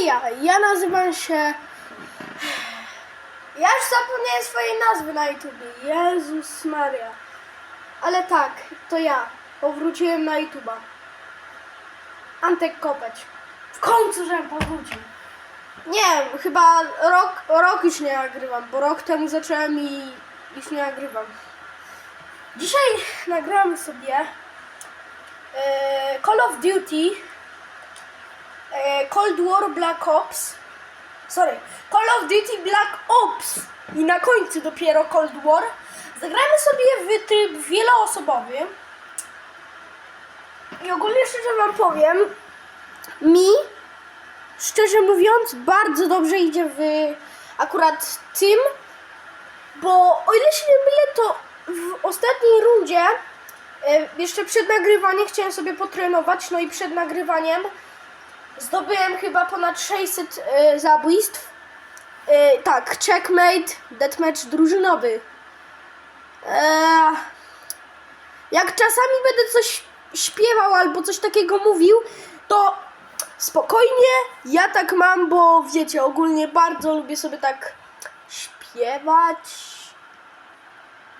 ja, ja nazywam się... Ja już zapomniałem swojej nazwy na YouTubie. Jezus Maria. Ale tak, to ja. Powróciłem na YouTuba. Antek Kopeć. W końcu, żebym powrócił. Nie wiem, chyba rok, rok już nie nagrywam, bo rok temu zacząłem i już nie nagrywam. Dzisiaj nagramy sobie e, Call of Duty Cold War Black Ops. Sorry, Call of Duty Black Ops. I na końcu dopiero Cold War. Zagramy sobie w tryb wieloosobowy. I ogólnie szczerze wam powiem mi szczerze mówiąc bardzo dobrze idzie w akurat tym bo o ile się nie mylę to w ostatniej rundzie e, jeszcze przed nagrywaniem chciałem sobie potrenować no i przed nagrywaniem Zdobyłem chyba ponad 600 e, zabójstw. E, tak, checkmate, deathmatch drużynowy. E, jak czasami będę coś śpiewał albo coś takiego mówił, to spokojnie, ja tak mam, bo wiecie, ogólnie bardzo lubię sobie tak śpiewać.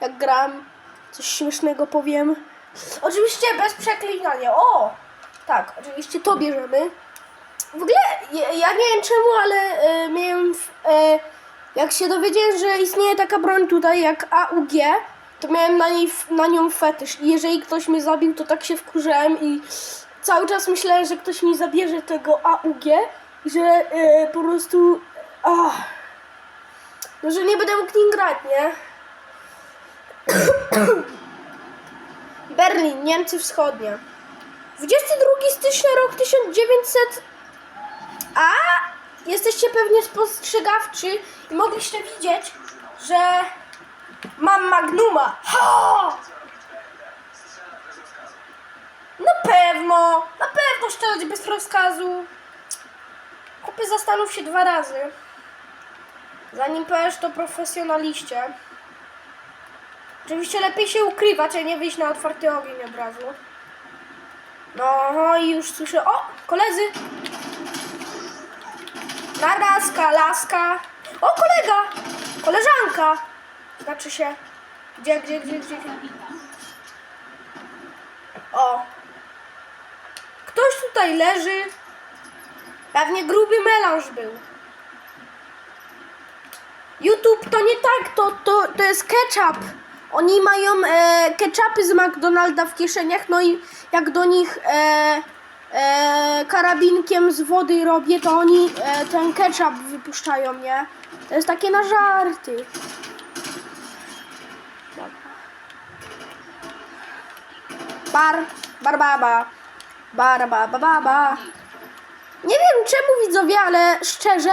Jak gram, coś śmiesznego powiem. Oczywiście bez przeklinania. O! Tak, oczywiście to bierzemy. W ogóle ja, nie wiem czemu, ale e, miałem. W, e, jak się dowiedziałem, że istnieje taka broń tutaj jak AUG, to miałem na, niej, na nią fetysz. I jeżeli ktoś mnie zabił, to tak się wkurzałem i cały czas myślałem, że ktoś mi zabierze tego AUG i że e, po prostu. Ach, no, że nie będę mógł nim grać, nie? Berlin, Niemcy Wschodnie. 22 stycznia rok 1900 a jesteście pewnie spostrzegawczy i mogliście widzieć, że mam Magnuma. Ha! Na pewno, na pewno strzelać bez rozkazu. Chłopie, zastanów się dwa razy. Zanim powiesz to profesjonaliście. Oczywiście lepiej się ukrywać, a nie wyjść na otwarty ogień od razu. No i już słyszę. O, koledzy! Naraska, laska. O, kolega! Koleżanka! Znaczy się. Gdzie, gdzie, gdzie, gdzie? O. Ktoś tutaj leży. Pewnie gruby melanż był. YouTube to nie tak, to, to, to jest ketchup. Oni mają e, ketchupy z McDonalda w kieszeniach, no i jak do nich e, e, karabinkiem z wody robię, to oni e, ten ketchup wypuszczają, nie? To jest takie na żarty. Bar, barbaba, barbaba, Nie wiem czemu widzowie, ale szczerze,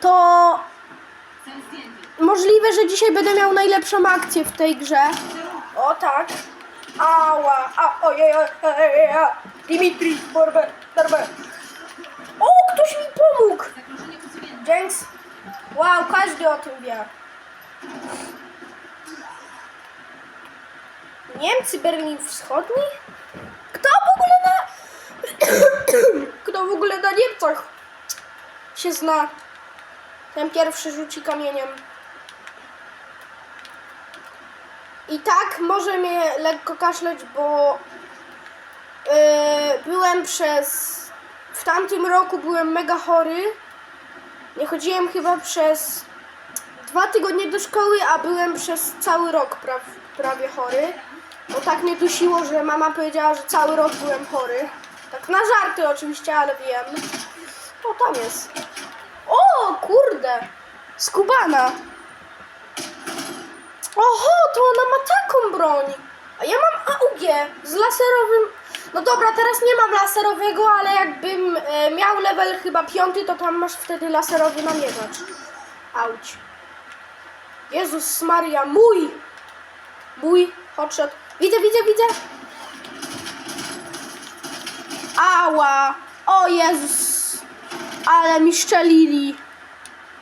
to możliwe, że dzisiaj będę miał najlepszą akcję w tej grze. O tak. Ała, a, ojej, ojej. Dimitri, Borbe, Borbe. O, ktoś mi pomógł. Dzięks. Wow, każdy o tym wie. Niemcy, Berlin Wschodni? Kto w ogóle na... Kto w ogóle na Niemcach się zna? Ten pierwszy rzuci kamieniem. I tak może mnie lekko kaszleć, bo yy, byłem przez. W tamtym roku byłem mega chory. Nie chodziłem chyba przez dwa tygodnie do szkoły, a byłem przez cały rok pra, prawie chory. Bo tak mnie dusiło, że mama powiedziała, że cały rok byłem chory. Tak na żarty oczywiście, ale wiem. O, tam jest. O, kurde! Skubana. Oho, to ona ma taką broń. A ja mam AUG z laserowym. No dobra, teraz nie mam laserowego, ale jakbym e, miał level chyba piąty, to tam masz wtedy laserowy namierzacz. Auć. Jezus Maria, mój! Mój hotshot. Widzę, widzę, widzę. Ała! O Jezus! Ale mi szczelili.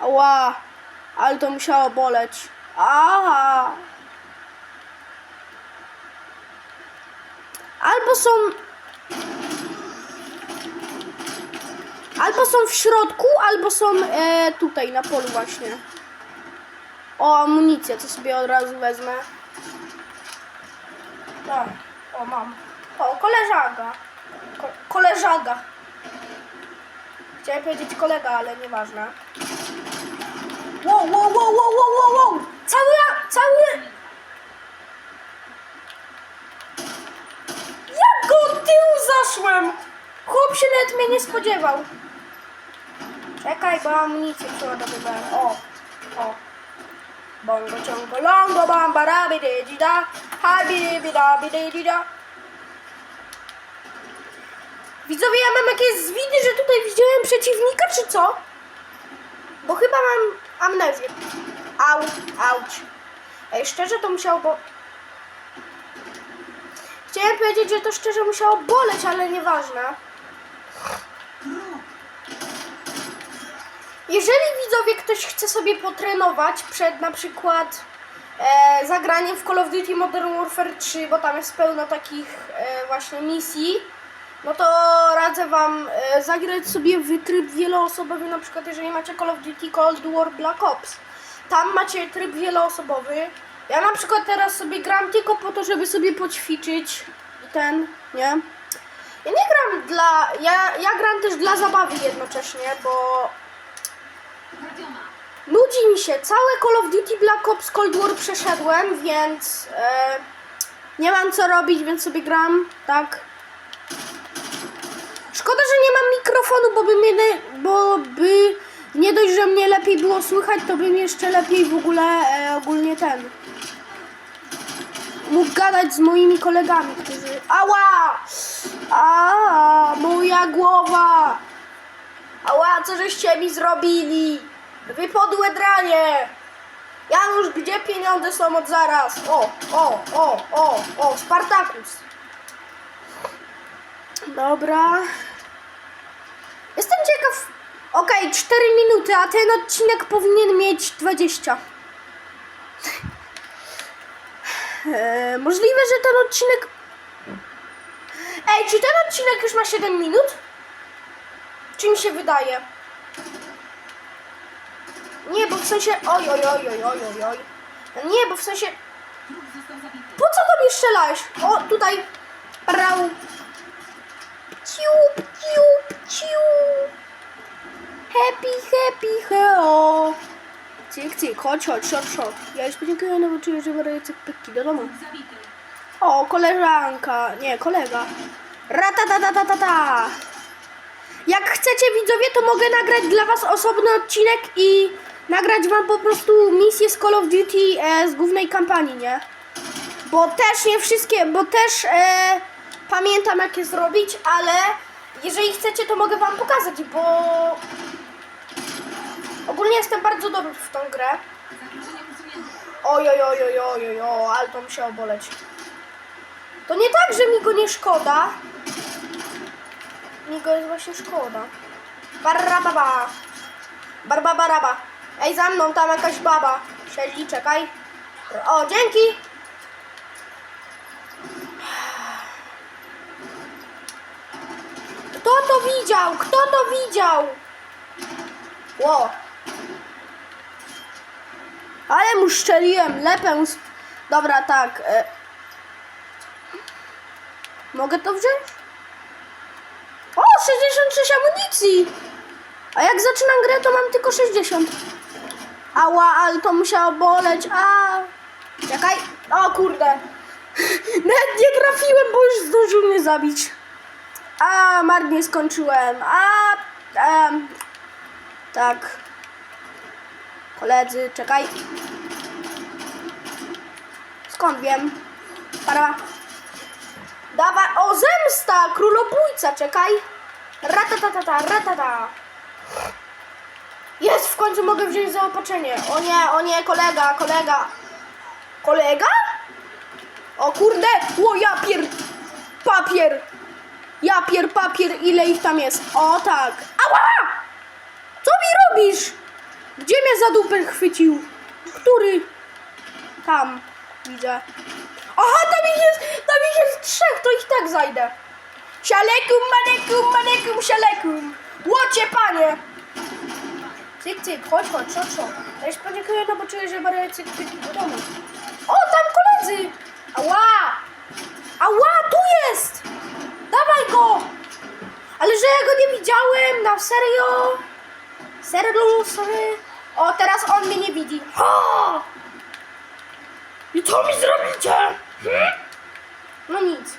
Ała! Ale to musiało boleć. Aha! Albo są Albo są w środku, albo są e, tutaj na polu właśnie. O, amunicję, to sobie od razu wezmę. Tak, o mam. O, koleżanka. Ko koleżaga. Chciałem powiedzieć kolega, ale nieważne. Wow, wow, wow, wow, wow, wow, wow. Cały, cały... Jak go od tyłu zaszłem? Chłop się nawet mnie nie spodziewał. Czekaj, bo amunicję przeładowywałem. O, o. Bongo, ciągo, longo, bamba, rabi, di, da, habi, da, bi, di, da. Widzowie, ja mam jakieś zwidy, że tutaj widziałem przeciwnika, czy co? Bo chyba mam amnezję. Au, auć. Ej, szczerze to musiało, bo... Chciałem powiedzieć, że to szczerze musiało boleć, ale nieważne. Jeżeli widzowie ktoś chce sobie potrenować przed na przykład e, zagraniem w Call of Duty Modern Warfare 3, bo tam jest pełno takich e, właśnie misji, no to radzę wam e, zagrać sobie w tryb wieloosobowy, na przykład jeżeli macie Call of Duty Cold War Black Ops. Tam macie tryb wieloosobowy. Ja na przykład teraz sobie gram tylko po to, żeby sobie poćwiczyć i ten, nie? Ja nie gram dla. Ja, ja gram też dla zabawy jednocześnie, bo nudzi mi się. Całe Call of Duty Black Ops Cold War przeszedłem, więc e, nie mam co robić, więc sobie gram, tak. Szkoda, że nie mam mikrofonu, bo by mnie, nie- bo by nie dość, że mnie lepiej było słychać, to bym jeszcze lepiej w ogóle e, ogólnie ten mógł gadać z moimi kolegami, którzy... Ała! A, moja głowa! Ała, co żeście mi zrobili? Wy podłe dranie! Janusz, gdzie pieniądze są od zaraz? O, o, o, o, o, Spartakus. Dobra. Jestem ciekaw. Okej, 4 minuty, a ten odcinek powinien mieć 20. Eee, możliwe, że ten odcinek. Ej, czy ten odcinek już ma 7 minut? Czy mi się wydaje? Nie, bo w sensie. Oj, oj, oj, oj, oj, oj. Nie, bo w sensie. Po co do mnie strzelałeś? O, tutaj. Rał. Ciup, ciup, ciup. Happy, happy, heo. Cyk, cyk, chodź, chodź, shot, shot. Ja już podziękuję, no bo czuję, że biorę cyk, pyki do domu. O, koleżanka, nie, kolega. Ratatatatata. Jak chcecie widzowie, to mogę nagrać dla was osobny odcinek i nagrać wam po prostu misję z Call of Duty e, z głównej kampanii, nie? Bo też nie wszystkie, bo też e, pamiętam jak je zrobić, ale jeżeli chcecie, to mogę wam pokazać, bo ogólnie jestem bardzo dobry w tą grę. Oj, oj, oj, oj, ale to musiało boleć. To nie tak, że mi go nie szkoda. Mi go jest właśnie szkoda. Barababa. Barbabaraba. Ej, za mną tam jakaś baba. Siedzi, czekaj. O, dzięki. Kto to widział? Kto to widział? Ło. Ale mu szczeliłem, lepę. Dobra, tak. E... Mogę to wziąć? O, 66 amunicji! A jak zaczynam grę, to mam tylko 60. Ała, ale to musiało boleć. A. Czekaj. O kurde. Nawet nie trafiłem, bo już zdążył mnie zabić. A, marnie skończyłem. A, em, tak. Koledzy, czekaj. Skąd wiem? Para. Dawaj, o zemsta, królobójca, czekaj. Ratatatata, ratata. Jest, w końcu mogę wziąć zaopatrzenie. O nie, o nie, kolega, kolega. Kolega? O kurde, o ja pier... Papier. Ja pier, papier, ile ich tam jest? O tak. Ała! Co mi robisz? Gdzie mnie za dupę chwycił? Który? Tam, widzę. Aha, tam ich jest, tam ich jest trzech, to ich tak zajdę. Sialekum, manekum, manekum, sialekum. Ło, Chodźcie, panie! Cyk, cyk, chodź, chodź, chodź, chodź. Ja już podziękuję, no bo czuję, że Maria cyk, cyk do domu. O, tam koledzy! Ała! Ała, tu jest! Dawaj go! Ale że ja go nie widziałem, na serio? Serio, sorry? O, teraz on mnie nie widzi. Ha! I co mi zrobicie? Hmm? No nic.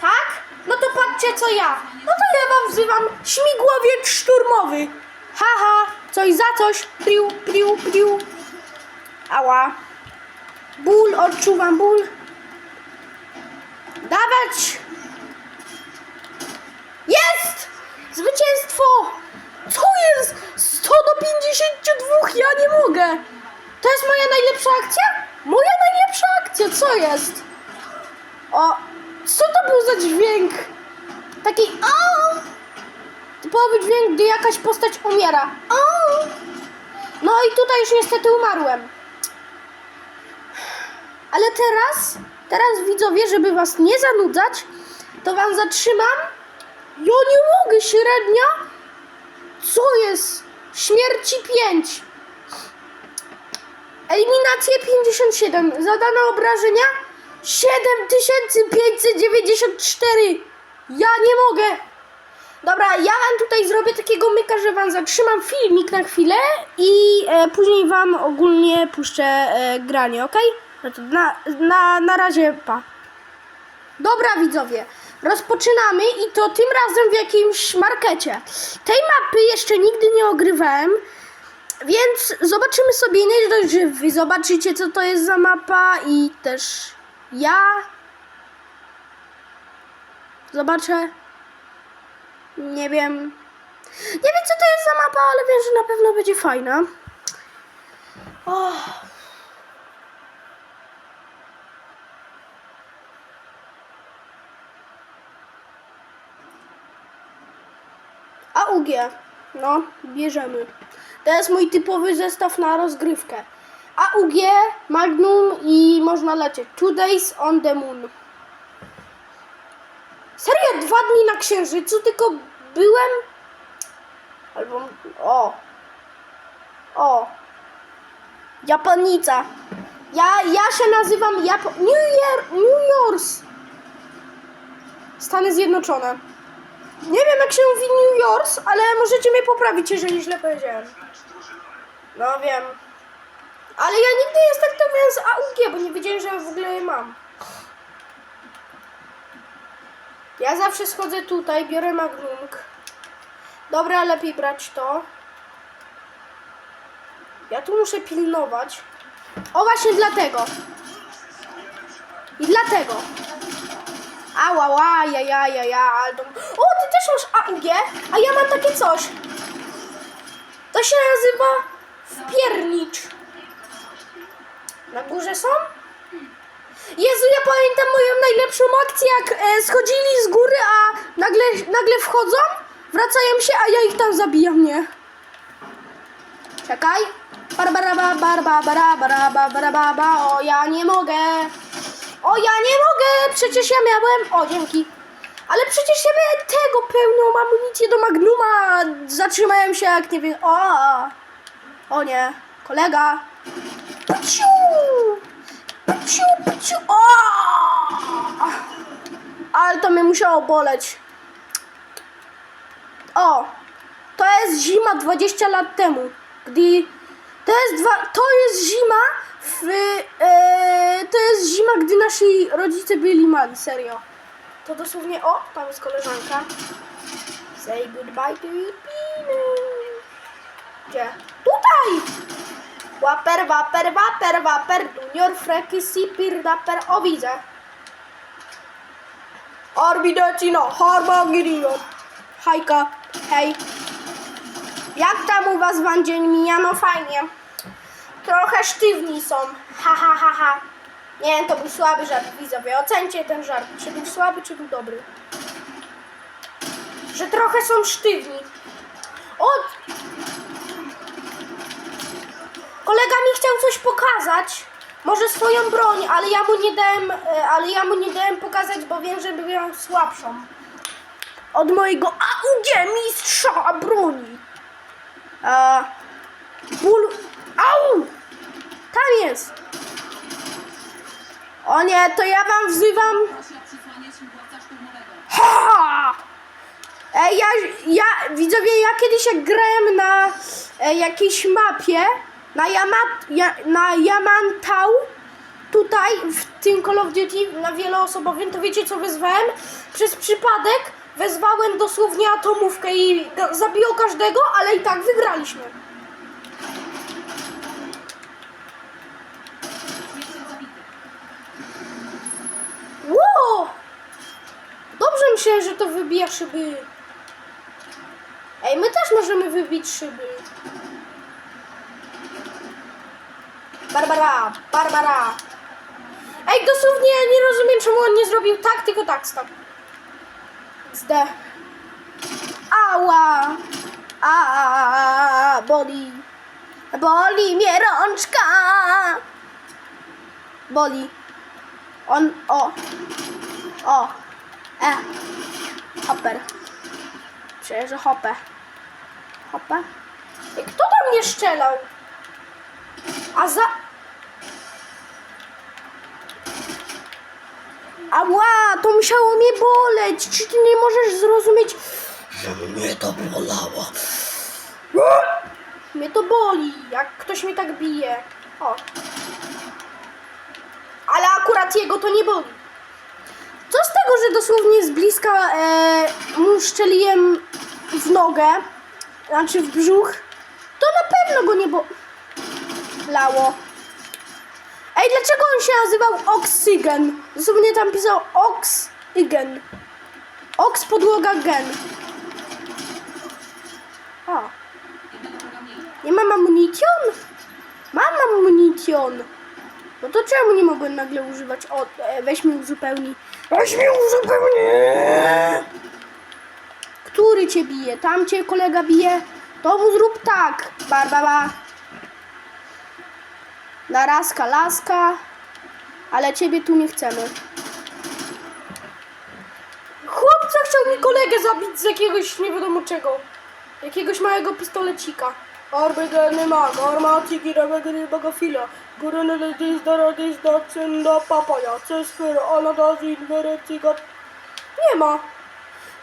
Tak? No to patrzcie co ja. No to ja wam wzywam śmigłowiec szturmowy. Haha, coś za coś. Priu, priu, priu. Ała. Ból, odczuwam ból. Dawać! Jest! Zwycięstwo! Co jest? 100 do 52, ja nie mogę! To jest moja najlepsza akcja? Moja najlepsza akcja, co jest? O, co to był za dźwięk? Taki o! Typowy dźwięk, gdy jakaś postać umiera. O! No i tutaj już niestety umarłem. Ale teraz, teraz widzowie, żeby was nie zanudzać, to wam zatrzymam. Ja nie mogę, średnia. Co jest? Śmierci 5. Eliminacje 57. Zadane obrażenia 7594. Ja nie mogę. Dobra, ja wam tutaj zrobię takiego myka, że wam zatrzymam filmik na chwilę i e, później wam ogólnie puszczę e, granie, ok? No to na, na, na razie, pa. Dobra widzowie, rozpoczynamy i to tym razem w jakimś markecie. Tej mapy jeszcze nigdy nie ogrywałem, więc zobaczymy sobie nie dość, że wy zobaczycie co to jest za mapa i też ja zobaczę. Nie wiem. Nie wiem co to jest za mapa, ale wiem, że na pewno będzie fajna. Oh. AUG. No, bierzemy. To jest mój typowy zestaw na rozgrywkę. AUG, Magnum i można lecieć. Two days on the moon. Serio, dwa dni na księżycu, tylko byłem... Albo... O. O. Japonica. Ja, ja się nazywam Japo... New Year... New York. Stany Zjednoczone. Nie wiem jak się mówi New York, ale możecie mnie poprawić, jeżeli źle powiedziałem. No wiem. Ale ja nigdy nie startowałem z AUG, bo nie wiedziałem, że w ogóle je mam. Ja zawsze schodzę tutaj, biorę magnumk. Dobra, lepiej brać to. Ja tu muszę pilnować. O właśnie dlatego. I dlatego. Ała, ła, ja, ja, ja, ja. O, ty AUG, a ja mam takie coś. To się nazywa wpiernicz. Na górze są? Jezu, ja pamiętam moją najlepszą akcję, jak e, schodzili z góry, a nagle, nagle wchodzą, wracają się, a ja ich tam zabijam, nie? Czekaj. Barbara, barba, bara, bara, bara, bara, ba, o ja nie mogę. O ja nie mogę, przecież ja miałem, o dzięki. Ale przecież ja miałem tego pełną amunicję do Magnuma. Zatrzymałem się jak nie wiem, o. O nie, kolega. Pciu! Pciu, pciu, o! Ale to mnie musiało boleć. O, to jest zima 20 lat temu, gdy to jest dwa, to jest zima w, e, to jest zima, gdy nasi rodzice byli mali, serio. To dosłownie, o, tam jest koleżanka. Say goodbye to penis. Gdzie? Tutaj! Waper, waper, waper, waper, junior, freki, sipir, daper, o widzę. Orbidocino, Horbogirino. Hajka, hej. Jak tam u was wam dzień mija? No fajnie. Trochę sztywni są. Ha, ha, ha, ha. Nie wiem, to był słaby żart, widzowie. Ocencie ten żart. Czy był słaby, czy był dobry. Że trochę są sztywni. O! Kolega mi chciał coś pokazać. Może swoją broń, ale ja mu nie dałem, e, ale ja mu nie dałem pokazać, bo wiem, że by miał słabszą. od mojego AUG mistrza broni. A, ból... Au! Tam jest! O nie, to ja wam wzywam... Ha! Ej, ja, ja, widzowie, ja kiedyś jak grałem na e, jakiejś mapie, na, Yama, ja, na Yamantau, tutaj w tym Call of Duty na wieloosobowym, to wiecie co wezwałem? Przez przypadek wezwałem dosłownie atomówkę i zabiło każdego, ale i tak wygraliśmy. Jestem zabity. Ło! Dobrze myślałem, że to wybija szyby. Ej, my też możemy wybić szyby. Barbara, Barbara. Ej, dosłownie nie rozumiem, czemu on nie zrobił tak, tylko tak stop. Zde. Ała! A, boli. Boli mnie rączka. Boli. On, o. O. E. Hopper. Przecież hopę. Hopę. Ej, kto tam mnie strzelał? A za... Ała, to musiało mnie boleć. Czy ty nie możesz zrozumieć, że mnie to bolało? Mnie to boli, jak ktoś mnie tak bije. O. Ale akurat jego to nie boli. Co z tego, że dosłownie z bliska e, mu szczeliłem w nogę, znaczy w brzuch, to na pewno go nie bolało. Ej, dlaczego on się nazywał Oxygen? Dosłownie tam pisał Oxygen. Ox podłoga gen. Mniej. nie mam amunicjon? Mam amunicjon. No to czemu nie mogłem nagle używać? O, e, weź mi uzupełnij. Weź mi uzupełnij! Który cię bije? Tam cię kolega bije? To mu zrób tak, Barbara. Narazka, laska. Ale ciebie tu nie chcemy. Chłopca chciał mi kolegę zabić z jakiegoś nie wiadomo czego. Jakiegoś małego pistolecika. Arbegany mag, armatiki, rabegany bagafila. Górny dys do radys do cynda papaja. Cesfer, anadas, inwerecyga. Nie ma.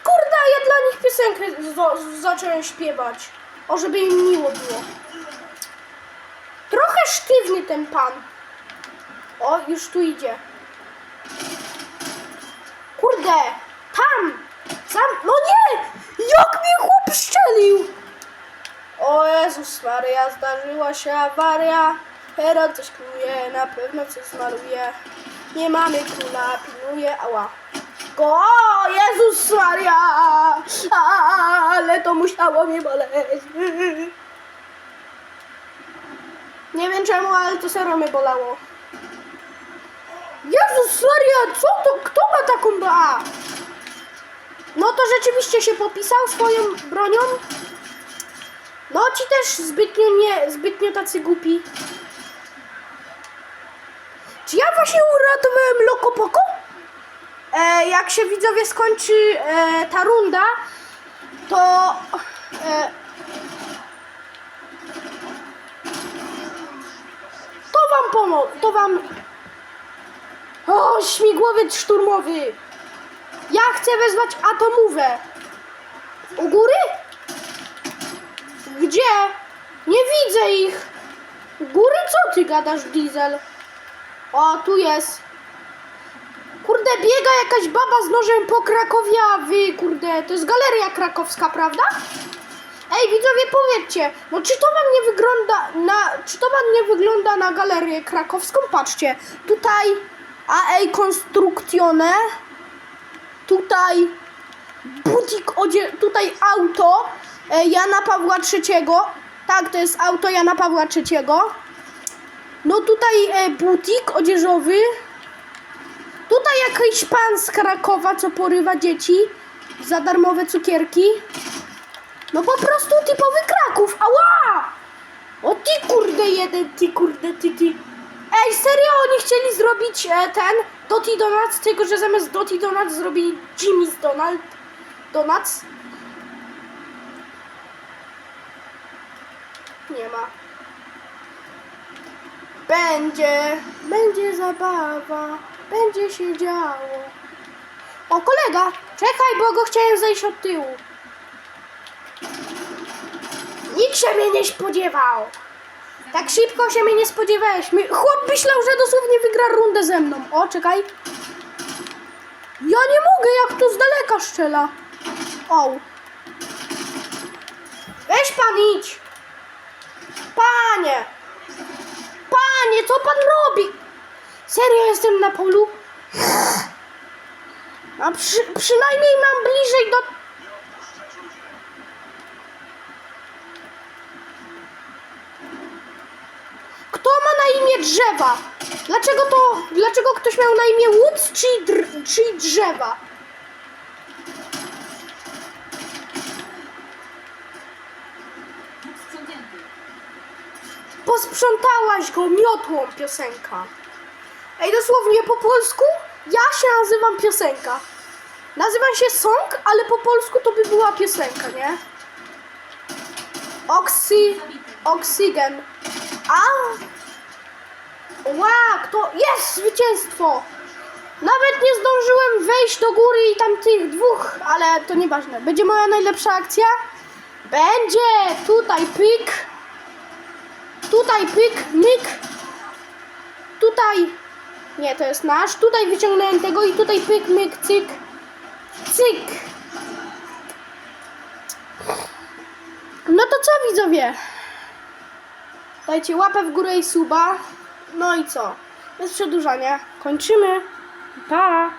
Kurde, ja dla nich piosenkę za- zacząłem śpiewać. O, żeby im miło było. Trochę sztywny ten pan. O, już tu idzie. Kurde, tam! Sam, no nie! Jak mnie chłop strzelił! O Jezus Maria, zdarzyła się awaria. Herod coś knuje, na pewno coś zmaruje. Nie mamy króla, pilnuje, ała. Go, Jezus Maria! Ale to musiało mnie boleć. Nie wiem czemu, ale to serio mnie bolało. Jezus Maria, co to? Kto ma taką ba? No to rzeczywiście się popisał swoją bronią. No ci też zbytnio nie, zbytnio tacy głupi. Czy ja właśnie uratowałem Lokopoko? E, jak się widzowie skończy e, ta runda, to e, to wam pomoże, to wam o, śmigłowiec szturmowy ja chcę wezwać atomówę u góry? Gdzie? Nie widzę ich. U góry co ty gadasz, Diesel? O, tu jest. Kurde, biega jakaś baba z nożem po Krakowie, a wy, kurde, to jest galeria krakowska, prawda? Ej, widzowie, powiedzcie, no czy to wam nie wygląda na, czy to wam nie wygląda na galerię krakowską? Patrzcie, tutaj AE Constructione, tutaj butik, odzie, tutaj auto e, Jana Pawła III. Tak, to jest auto Jana Pawła III. No tutaj e, butik odzieżowy. Tutaj jakiś pan z Krakowa, co porywa dzieci za darmowe cukierki. No po prostu typowy Kraków. Ała! O ty kurde jeden, ty kurde, ty, ty. Ej, serio, oni chcieli zrobić e, ten Dotty Donuts, tylko że zamiast Dotty Donuts zrobili Jimmy's Donald. Donuts? Nie ma. Będzie, będzie zabawa, będzie się działo. O, kolega, czekaj, bo go chciałem zejść od tyłu. Nikt się mnie nie spodziewał. Tak szybko się mnie nie spodziewałeś. Chłop myślał, że dosłownie wygra rundę ze mną. O, czekaj. Ja nie mogę, jak tu z daleka strzela. O. Weź pan idź. Panie. Panie, co pan robi? Serio jestem na polu? A przy, przynajmniej mam bliżej do... Kto ma na imię drzewa? Dlaczego to... Dlaczego ktoś miał na imię czyli, dr, czyli drzewa? Posprzątałaś go miotłą piosenka. Ej, dosłownie po polsku ja się nazywam piosenka. Nazywam się song, ale po polsku to by była piosenka, nie? Oksy... Oksygen. A! Ła, kto... Jest! Zwycięstwo! Nawet nie zdążyłem wejść do góry i tam tych dwóch, ale to nieważne. Będzie moja najlepsza akcja? Będzie! Tutaj pyk. Tutaj pyk, myk. Tutaj. Nie, to jest nasz. Tutaj wyciągnąłem tego i tutaj pyk, myk, cyk. Cyk. No to co widzowie? Dajcie łapę w górę i suba. No i co? Bez przedłużania. Kończymy. Pa!